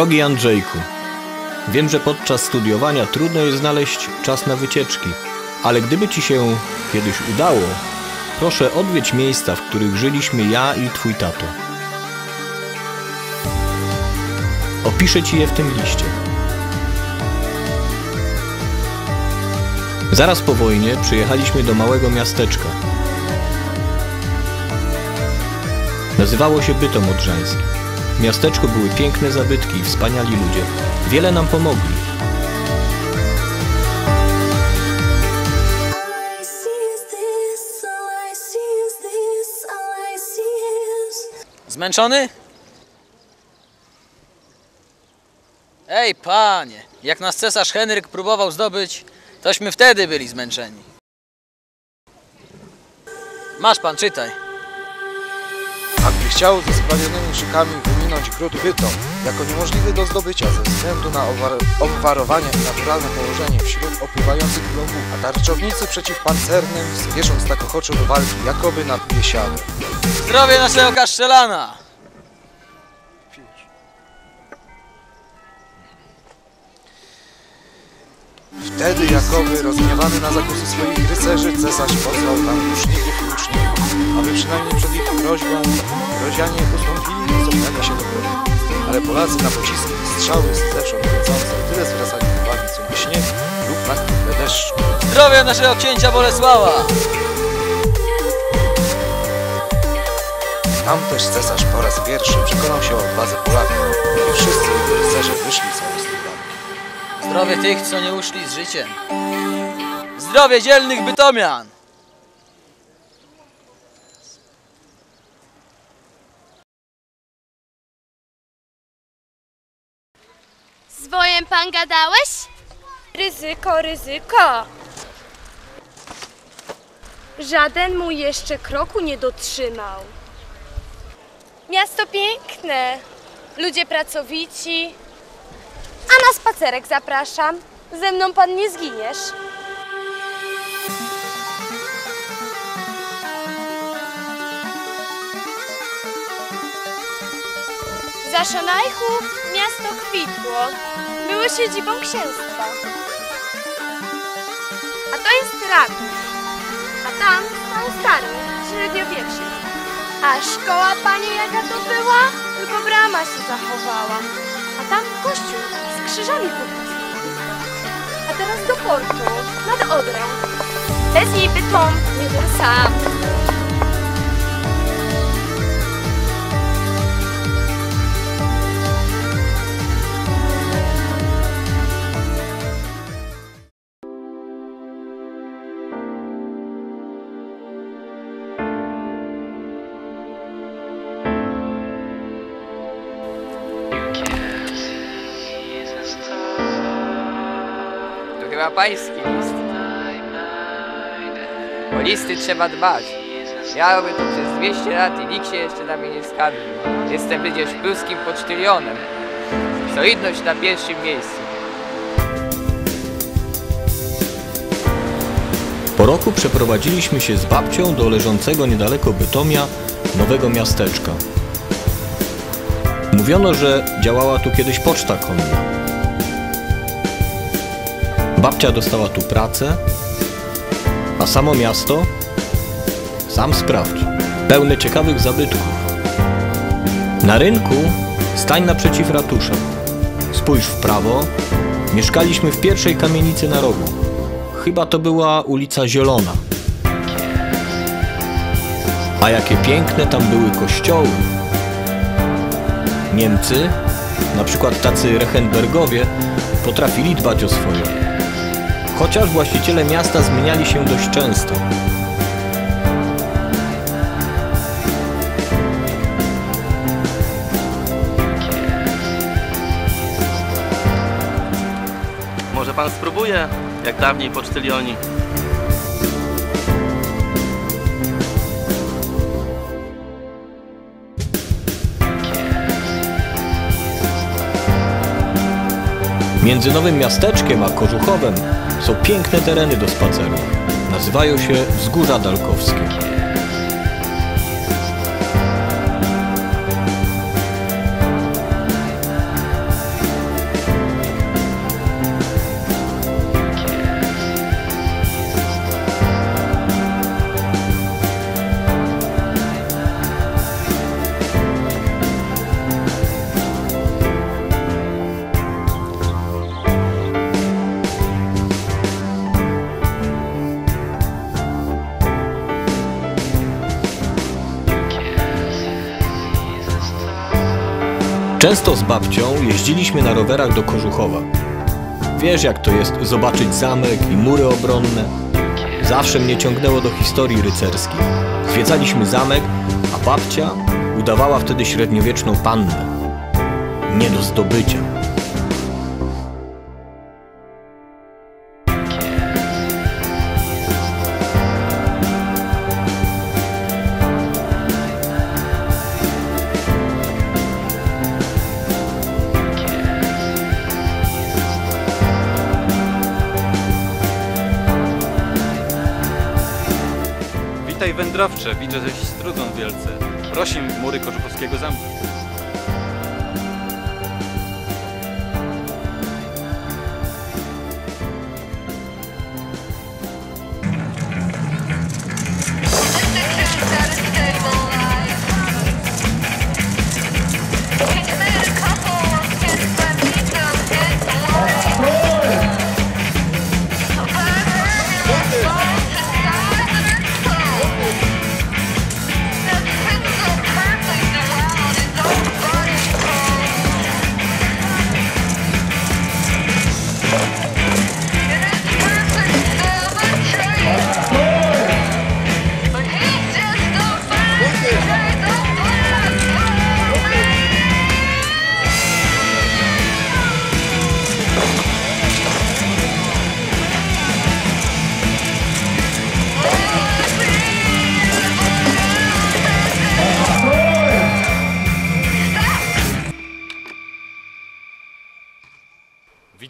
Drogi Andrzejku, wiem, że podczas studiowania trudno jest znaleźć czas na wycieczki, ale gdyby ci się kiedyś udało, proszę odwiedź miejsca, w których żyliśmy ja i twój tato. Opiszę ci je w tym liście. Zaraz po wojnie przyjechaliśmy do małego miasteczka. Nazywało się Bytom Odrzański. W miasteczku były piękne zabytki i wspaniali ludzie. Wiele nam pomogli. Zmęczony? Ej, panie, jak nas cesarz Henryk próbował zdobyć, tośmy wtedy byli zmęczeni. Masz pan, czytaj. A gdy chciał ze skrawionymi szykami wyminąć gród Bytom, jako niemożliwy do zdobycia ze względu na obwarowanie i naturalne położenie wśród opływających globów, a tarczownicy przeciwpancernym, spiesząc tak ochoczo do walki, jakoby nad Biesiadą. Zdrowie naszego kaszczelana! Wtedy jakoby rozgniewany na zakusy swoich rycerzy, cesarz posłał tam łuczników i łuczników, aby przynajmniej przed ich groźbą grozianie ustąpili cofnęli się do broni. Ale Polacy na pociski i strzały z zewsząd lecące tyle zwracali uwagi co na śnieg lub na chwilę deszczu. Zdrowie naszego księcia Bolesława! Tam też cesarz po raz pierwszy przekonał się o odwadze Polaków i wszyscy jego rycerze wyszli z Australii. Zdrowie tych, co nie uszli z życiem. Zdrowie dzielnych bytomian! Wojem pan gadałeś? Ryzyko, ryzyko. Żaden mu jeszcze kroku nie dotrzymał. Miasto piękne, ludzie pracowici. A na spacerek zapraszam. Ze mną pan nie zginiesz. Za Szanajchów miasto kwitło. Było siedzibą księstwa. A to jest ratusz. A tam stał stary, średniowieczny. A szkoła, panie, jaka to była? Tylko brama się zachowała. A tam kościół z krzyżami pobitými. A teraz do portu, nad Odrę. Bez niej bytom nie ten sam. Pański list. O listy trzeba dbać. Ja robię to przez 200 lat i nikt się jeszcze na mnie nie skarżył. Jestem przecież pruskim pocztylionem. Solidność na pierwszym miejscu. Po roku przeprowadziliśmy się z babcią do leżącego niedaleko Bytomia nowego miasteczka. Mówiono, że działała tu kiedyś poczta konna. Babcia dostała tu pracę, a samo miasto, sam sprawdź, pełne ciekawych zabytków. Na rynku stań naprzeciw ratusza. Spójrz w prawo, mieszkaliśmy w pierwszej kamienicy na rogu. Chyba to była ulica Zielona. A jakie piękne tam były kościoły. Niemcy, na przykład tacy Rechenbergowie, potrafili dbać o swoje. Chociaż właściciele miasta zmieniali się dość często. Może pan spróbuje, jak dawniej pocztylioni. Między Nowym Miasteczkiem a Kożuchowem są piękne tereny do spaceru. Nazywają się Wzgórza Dalkowskie. Często z babcią jeździliśmy na rowerach do Kożuchowa. Wiesz jak to jest zobaczyć zamek i mury obronne? Zawsze mnie ciągnęło do historii rycerskich. Zwiedzaliśmy zamek, a babcia udawała wtedy średniowieczną pannę. Nie do zdobycia. Wędrowcze, widzę, żeś strudzą wielce. Prosim mury Kożuchowskiego zamku.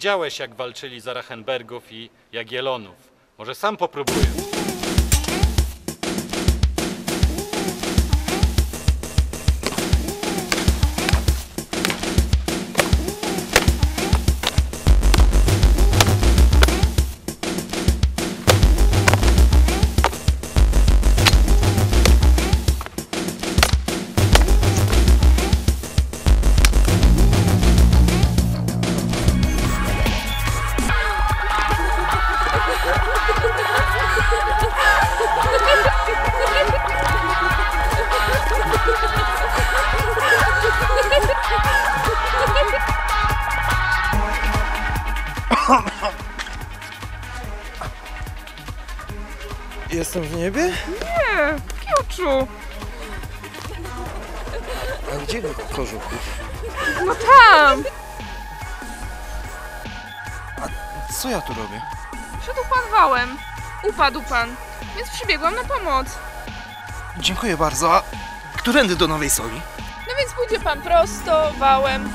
Widziałeś, jak walczyli za Rachenbergów i Jagiellonów. Może sam popróbuję. Jestem w niebie? Nie, Kiuczu. A gdzie Kożuchów? No tam. Co ja tu robię? Szedł pan wałem. Upadł pan, więc przybiegłam na pomoc. Dziękuję bardzo, a którędy do Nowej Soli? No więc pójdzie pan prosto, wałem,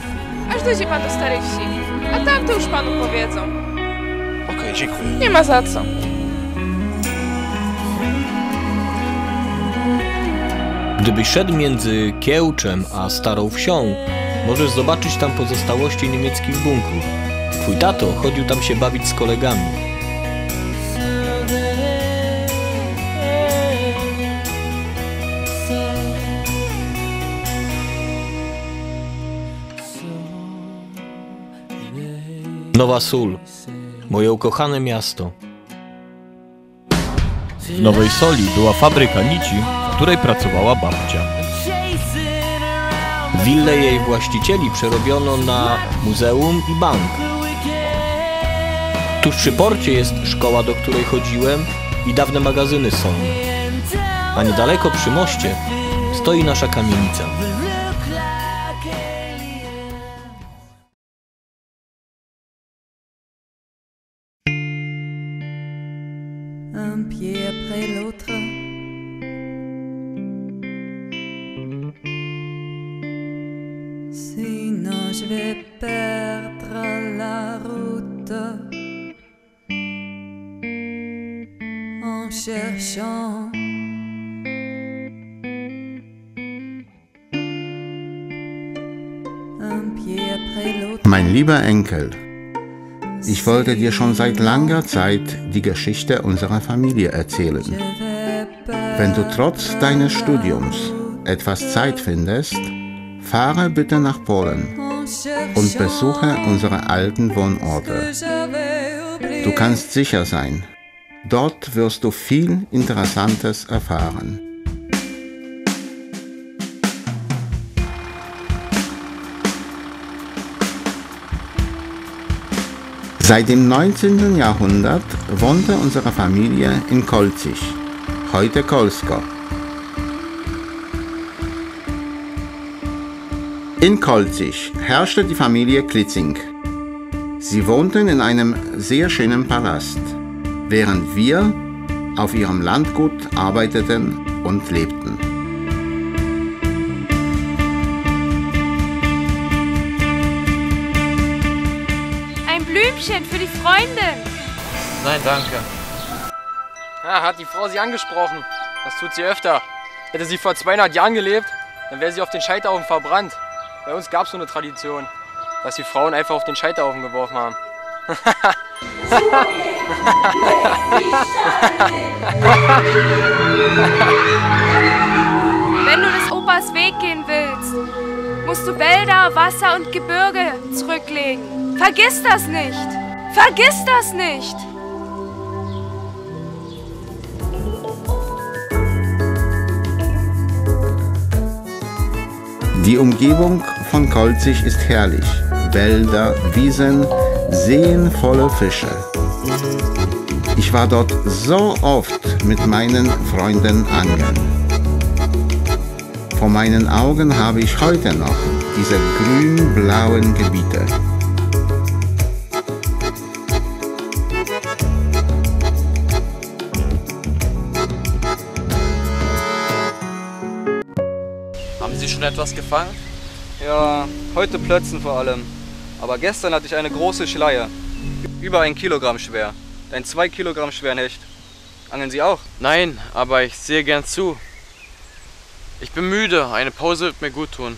aż dojdzie pan do Starej Wsi. A tam to już panu powiedzą. Okej, dziękuję. Nie ma za co. Gdybyś szedł między Kiełczem a Starą Wsią, możesz zobaczyć tam pozostałości niemieckich bunkrów. Twój tato chodził tam się bawić z kolegami. Nowa Sól, moje ukochane miasto. W Nowej Soli była fabryka nici, której pracowała babcia. Willę jej właścicieli przerobiono na muzeum i bank. Tuż przy porcie jest szkoła, do której chodziłem i dawne magazyny są. A niedaleko przy moście stoi nasza kamienica. Je vais perdre la route en cherchant. Mein lieber Enkel, ich wollte dir schon seit langer Zeit die Geschichte unserer Familie erzählen. Wenn du trotz deines Studiums etwas Zeit findest, fahre bitte nach Polen und besuche unsere alten Wohnorte. Du kannst sicher sein, dort wirst du viel Interessantes erfahren. Seit dem 19. Jahrhundert wohnte unsere Familie in Kolzig, heute Kolskow. In Kolzig herrschte die Familie Klitzing. Sie wohnten in einem sehr schönen Palast, während wir auf ihrem Landgut arbeiteten und lebten. Ein Blümchen für die Freundin. Nein, danke. Ah, hat die Frau sie angesprochen. Das tut sie öfter. Hätte sie vor 200 Jahren gelebt, dann wäre sie auf den Scheiterhaufen verbrannt. Bei uns gab es so eine Tradition, dass die Frauen einfach auf den Scheiterhaufen geworfen haben. Wenn du des Opas Weg gehen willst, musst du Wälder, Wasser und Gebirge zurücklegen. Vergiss das nicht! Vergiss das nicht! Die Umgebung von Kolzig ist herrlich. Wälder, Wiesen, Seen voller Fische. Ich war dort so oft mit meinen Freunden angeln. Vor meinen Augen habe ich heute noch diese grün-blauen Gebiete. Haben Sie schon etwas gefangen? Ja, heute Plötzen vor allem. Aber gestern hatte ich eine große Schleie. Über ein Kilogramm schwer. Ein zwei Kilogramm schweren Hecht. Angeln Sie auch? Nein, aber ich sehe gern zu. Ich bin müde, eine Pause wird mir gut tun.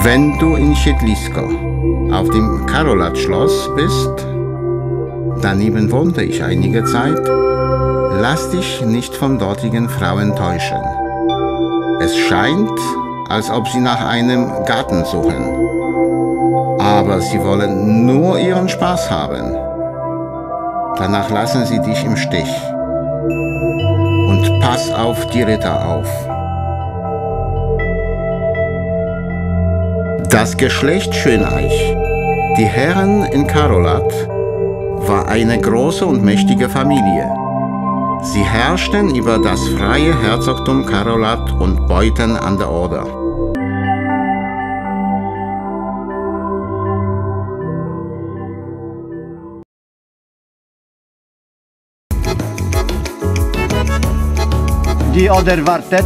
Wenn du in Siedlisko auf dem Karolat-Schloss bist, daneben wohnte ich einige Zeit, lass dich nicht von dortigen Frauen täuschen. Es scheint, als ob sie nach einem Garten suchen. Aber sie wollen nur ihren Spaß haben. Danach lassen sie dich im Stich. Und pass auf die Ritter auf. Das Geschlecht Schöneich, die Herren in Karolat, war eine große und mächtige Familie. Sie herrschten über das freie Herzogtum Karolat und Beuten an der Oder. Die Oder wartet.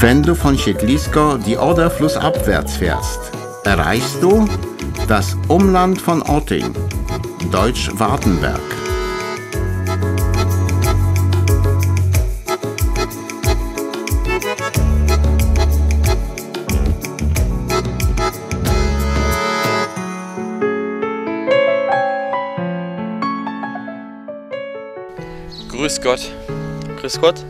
Wenn du von Siedlisko die Oder flussabwärts fährst, erreichst du das Umland von Otting, Deutsch Wartenberg. Grüß Gott. Grüß Gott.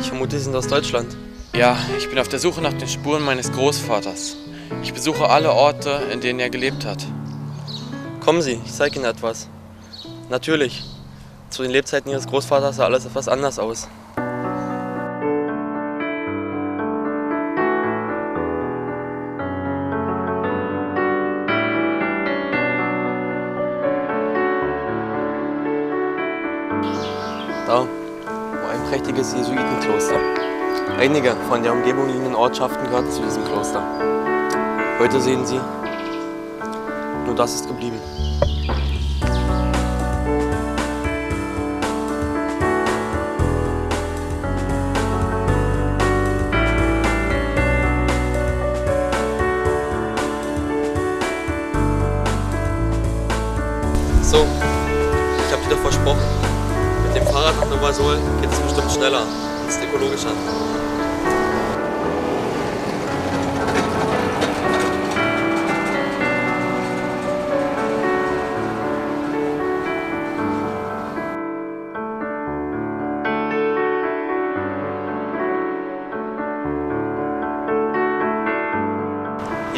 Ich vermute, Sie sind aus Deutschland. Ja, ich bin auf der Suche nach den Spuren meines Großvaters. Ich besuche alle Orte, in denen er gelebt hat. Kommen Sie, ich zeige Ihnen etwas. Natürlich. zu den Lebzeiten ihres Großvaters sah alles etwas anders aus. Einige von der Umgebung liegenden Ortschaften gehörten zu diesem Kloster. Heute sehen Sie, nur das ist geblieben. So, ich habe doch versprochen, mit dem Fahrrad nach Novasol geht es bestimmt schneller und ist ökologischer.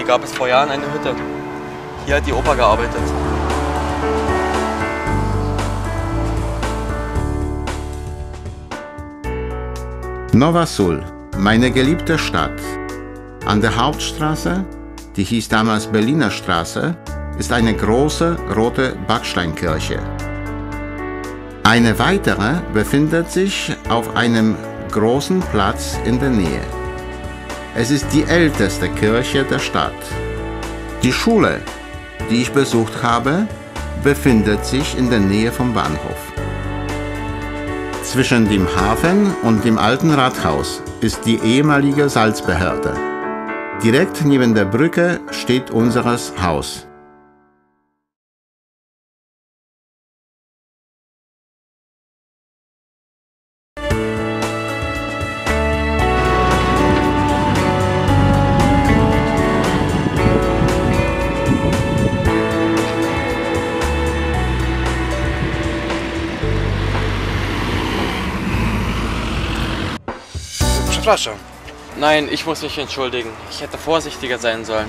Gab es vor Jahren eine Hütte. Hier hat die Oper gearbeitet. Nova Sul, meine geliebte Stadt. An der Hauptstraße, die hieß damals Berliner Straße, ist eine große rote Backsteinkirche. Eine weitere befindet sich auf einem großen Platz in der Nähe. Es ist die älteste Kirche der Stadt. Die Schule, die ich besucht habe, befindet sich in der Nähe vom Bahnhof. Zwischen dem Hafen und dem alten Rathaus ist die ehemalige Salzbehörde. Direkt neben der Brücke steht unseres Haus. Przepraszam. Nein, ich muss mich entschuldigen. Ich hätte vorsichtiger sein sollen.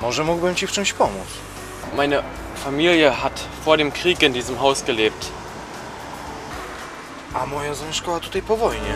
Może mógłbym ci w czymś pomóc? Meine Familie hat vor dem Krieg in diesem Haus gelebt. A moja zamieszkała tutaj po wojnie.